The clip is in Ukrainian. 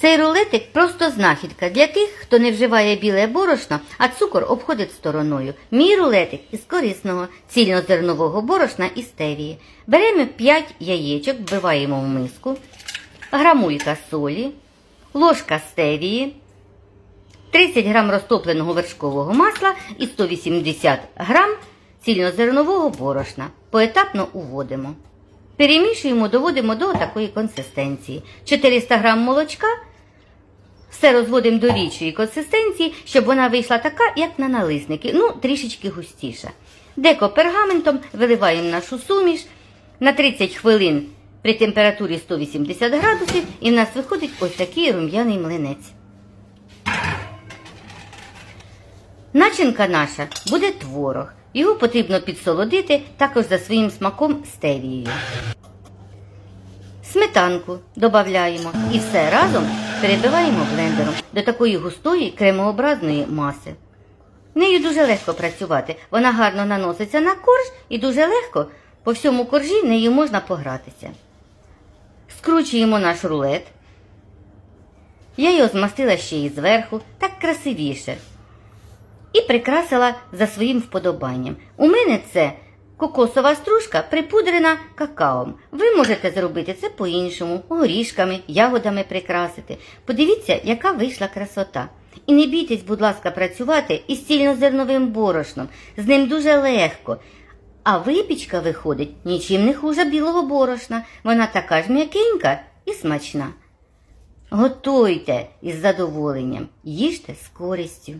Цей рулетик просто знахідка для тих, хто не вживає біле борошно, а цукор обходить стороною. Мій рулетик із корисного цільнозернового борошна і стевії. Беремо 5 яєчок, вбиваємо в миску, грамулька солі, ложка стевії, 30 грам розтопленого вершкового масла і 180 грам цільнозернового борошна. Поетапно уводимо. Перемішуємо, доводимо до такої консистенції. 400 грам молочка. Все розводимо до річої консистенції, щоб вона вийшла така, як на налисники, ну, трішечки густіша. Деко пергаментом виливаємо нашу суміш на 30 хвилин при температурі 180 градусів, і в нас виходить ось такий рум'яний млинець. Начинка наша буде творог. Його потрібно підсолодити також за своїм смаком стевією. Сметанку додаємо і все разом перебиваємо блендером до такої густої кремообразної маси. Нею дуже легко працювати. Вона гарно наноситься на корж і дуже легко по всьому коржі нею можна погратися. Скручуємо наш рулет. Я його змастила ще і зверху, так красивіше і прикрасила за своїм вподобанням. У мене це кокосова стружка припудрена какаом. Ви можете зробити це по-іншому, горішками, ягодами прикрасити. Подивіться, яка вийшла красота. І не бійтесь, будь ласка, працювати із цільнозерновим борошном. З ним дуже легко. А випічка виходить нічим не хуже білого борошна. Вона така ж м'якенька і смачна. Готуйте із задоволенням, їжте з користю.